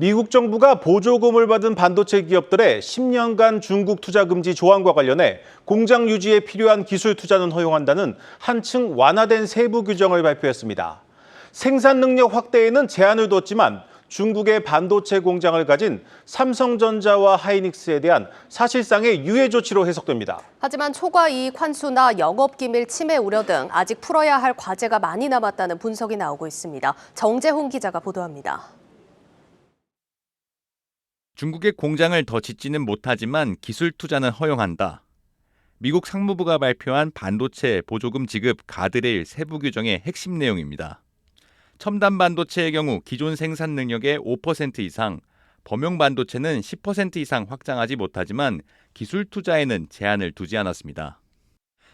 미국 정부가 보조금을 받은 반도체 기업들의 10년간 중국 투자 금지 조항과 관련해 공장 유지에 필요한 기술 투자는 허용한다는 한층 완화된 세부 규정을 발표했습니다. 생산 능력 확대에는 제한을 뒀지만 중국의 반도체 공장을 가진 삼성전자와 하이닉스에 대한 사실상의 유예 조치로 해석됩니다. 하지만 초과 이익 환수나 영업 기밀 침해 우려 등 아직 풀어야 할 과제가 많이 남았다는 분석이 나오고 있습니다. 정재홍 기자가 보도합니다. 중국의 공장을 더 짓지는 못하지만 기술 투자는 허용한다. 미국 상무부가 발표한 반도체 보조금 지급 가드레일 세부 규정의 핵심 내용입니다. 첨단 반도체의 경우 기존 생산 능력의 5% 이상, 범용 반도체는 10% 이상 확장하지 못하지만 기술 투자에는 제한을 두지 않았습니다.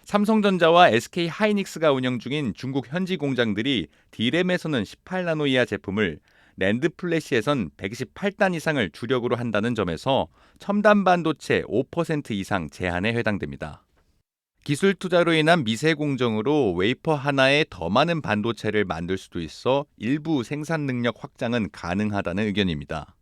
삼성전자와 SK 하이닉스가 운영 중인 중국 현지 공장들이 D램에서는 18나노 이하 제품을 랜드 플래시에선 128단 이상을 주력으로 한다는 점에서 첨단 반도체 5% 이상 제한에 해당됩니다. 기술 투자로 인한 미세 공정으로 웨이퍼 하나에 더 많은 반도체를 만들 수도 있어 일부 생산 능력 확장은 가능하다는 의견입니다.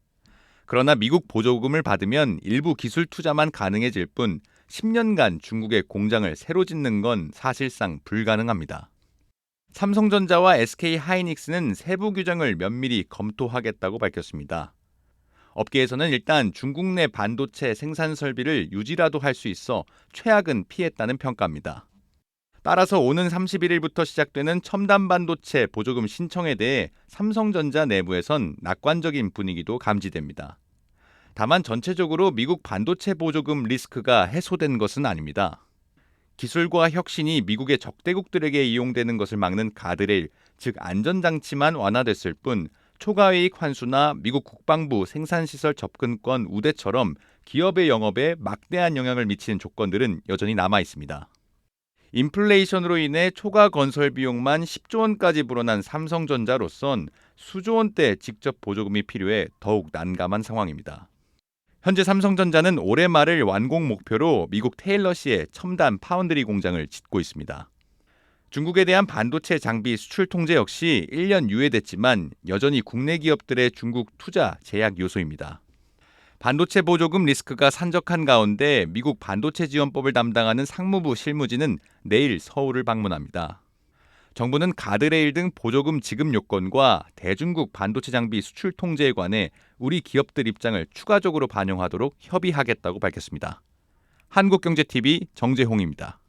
그러나 미국 보조금을 받으면 일부 기술 투자만 가능해질 뿐 10년간 중국의 공장을 새로 짓는 건 사실상 불가능합니다. 삼성전자와 SK 하이닉스는 세부 규정을 면밀히 검토하겠다고 밝혔습니다. 업계에서는 일단 중국 내 반도체 생산 설비를 유지라도 할 수 있어 최악은 피했다는 평가입니다. 따라서 오는 31일부터 시작되는 첨단 반도체 보조금 신청에 대해 삼성전자 내부에선 낙관적인 분위기도 감지됩니다. 다만 전체적으로 미국 반도체 보조금 리스크가 해소된 것은 아닙니다. 기술과 혁신이 미국의 적대국들에게 이용되는 것을 막는 가드레일, 즉 안전장치만 완화됐을 뿐 초과이익 환수나 미국 국방부 생산시설 접근권 우대처럼 기업의 영업에 막대한 영향을 미치는 조건들은 여전히 남아 있습니다. 인플레이션으로 인해 초과 건설 비용만 10조 원까지 불어난 삼성전자로선 수조 원대 직접 보조금이 필요해 더욱 난감한 상황입니다. 현재 삼성전자는 올해 말을 완공 목표로 미국 테일러시의 첨단 파운드리 공장을 짓고 있습니다. 중국에 대한 반도체 장비 수출 통제 역시 1년 유예됐지만 여전히 국내 기업들의 중국 투자 제약 요소입니다. 반도체 보조금 리스크가 산적한 가운데 미국 반도체 지원법을 담당하는 상무부 실무진은 내일 서울을 방문합니다. 정부는 가드레일 등 보조금 지급 요건과 대중국 반도체 장비 수출 통제에 관해 우리 기업들 입장을 추가적으로 반영하도록 협의하겠다고 밝혔습니다. 한국경제TV 정재홍입니다.